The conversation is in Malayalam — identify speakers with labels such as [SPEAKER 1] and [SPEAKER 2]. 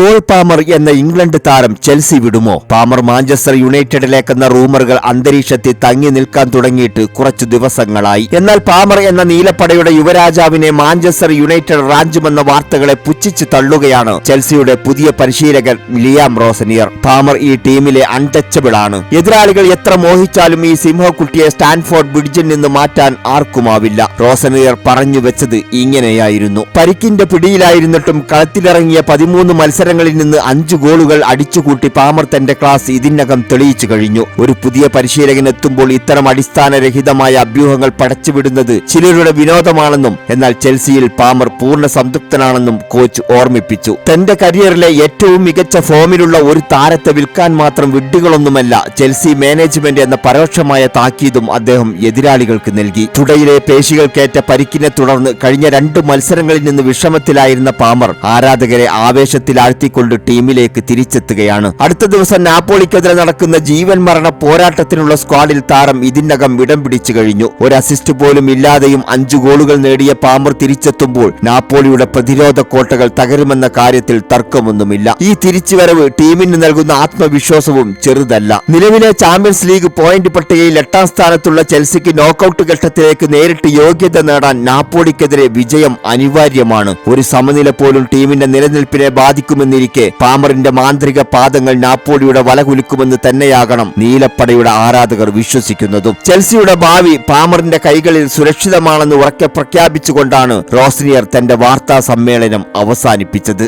[SPEAKER 1] കോൾ പാമർ എന്ന ഇംഗ്ലണ്ട് താരം ചെൽസി വിടുമോ? പാമർ മാഞ്ചസ്റ്റർ യുണൈറ്റഡിലേക്കെന്ന റൂമറുകൾ അന്തരീക്ഷത്തിൽ തങ്ങി നിൽക്കാൻ തുടങ്ങിയിട്ട് കുറച്ചു ദിവസങ്ങളായി. എന്നാൽ പാമർ എന്ന നീലപ്പടയുടെ യുവരാജാവിനെ മാഞ്ചസ്റ്റർ യുണൈറ്റഡ് റാഞ്ചുമെന്ന വാർത്തകളെ പുച്ഛിച്ച് തള്ളുകയാണ് ചെൽസിയുടെ പുതിയ പരിശീലകൻ ലിയാം റോസനിയർ. പാമർ ഈ ടീമിലെ അൺടച്ചബിൾ ആണ്. എതിരാളികൾ എത്ര മോഹിച്ചാലും ഈ സിംഹക്കുട്ടിയെ സ്റ്റാൻഫോർഡ് ബ്രിഡ്ജിൽ നിന്ന് മാറ്റാൻ ആർക്കുമാവില്ല. റോസനിയർ പറഞ്ഞു വെച്ചത് ഇങ്ങനെയായിരുന്നു. പരിക്കിന്റെ പിടിയിലായിരുന്നിട്ടും കളത്തിലിറങ്ങിയ പതിമൂന്ന് മത്സരങ്ങളിൽ നിന്ന് അഞ്ച് ഗോളുകൾ അടിച്ചുകൂട്ടി പാമർ തന്റെ ക്ലാസ് ഇതിനകം തെളിയിച്ചു കഴിഞ്ഞു. ഒരു പുതിയ പരിശീലകൻ എത്തുമ്പോൾ ഇത്തരം അടിസ്ഥാനരഹിതമായ അഭ്യൂഹങ്ങൾ പടച്ചുവിടുന്നത് ചിലരുടെ വിനോദമാണെന്നും എന്നാൽ ചെൽസിയിൽ പാമർ പൂർണ സംതൃപ്തനാണെന്നും കോച്ച് ഓർമ്മിപ്പിച്ചു. തന്റെ കരിയറിലെ ഏറ്റവും മികച്ച ഫോമിലുള്ള ഒരു താരത്തെ വിൽക്കാൻ മാത്രം വിഡ്ഢികളൊന്നുമല്ല ചെൽസി മാനേജ്മെന്റ് എന്ന പരോക്ഷമായ താക്കീതും അദ്ദേഹം എതിരാളികൾക്ക് നൽകി. തുടയിലെ പേശികൾക്കേറ്റ പരിക്കിനെ തുടർന്ന് കഴിഞ്ഞ രണ്ട് മത്സരങ്ങളിൽ നിന്ന് വിഷമത്തിലായിരുന്ന പാമർ ആരാധകരെ ആവേശത്തിലാഴ്ത്തിക്കൊണ്ട് ടീമിലേക്ക് തിരിച്ചെത്തുകയാണ്. അടുത്ത ദിവസം നാപ്പോളിക്കെതിരെ നടക്കുന്ന ജീവൻ മരണ പോരാട്ടത്തിനുള്ള സ്ക്വാഡിൽ താരം ഇതിനകം ഇടം പിടിച്ചു കഴിഞ്ഞു. ഒരു അസിസ്റ്റ് പോലും ഇല്ലാതെയും അഞ്ചു ഗോളുകൾ നേടിയ പാമർ തിരിച്ചെത്തുമ്പോൾ നാപ്പോളിയുടെ പ്രതിരോധ കോട്ടകൾ തകരുമെന്ന കാര്യത്തിൽ തർക്കമൊന്നുമില്ല. ഈ തിരിച്ചുവരവ് ടീമിന് നൽകുന്ന ആത്മവിശ്വാസവും ചെറുതല്ല. നിലവിലെ ചാമ്പ്യൻസ് ലീഗ് പോയിന്റ് പട്ടികയിൽ എട്ടാം സ്ഥാനത്തുള്ള ചെൽസിക്ക് നോക്കൌട്ട് ഘട്ടത്തിലേക്ക് നേരിട്ട് യോഗ്യത നേടാൻ നാപ്പോളിക്കെതിരെ വിജയം അനിവാര്യമാണ്. ഒരു സമനില പോലും ടീമിന്റെ നിലനിൽപ്പിനെ ബാധിക്കുമെന്നിരിക്കെ പാമറിന്റെ മാന്ത്രിക പാദങ്ങൾ നാപ്പോളിയുടെ വലകുലുക്കുമെന്ന് തന്നെയാകണം നീലപ്പടയുടെ ആരാധകർ വിശ്വസിക്കുന്നതും. ചെൽസിയുടെ ഭാവി പാമറിന്റെ കൈകളിൽ സുരക്ഷിതമാണെന്ന് ഉറക്കെ പ്രഖ്യാപിച്ചുകൊണ്ടാണ് റോസ്നിയർ തന്റെ വാർത്താ സമ്മേളനം അവസാനിപ്പിച്ചത്.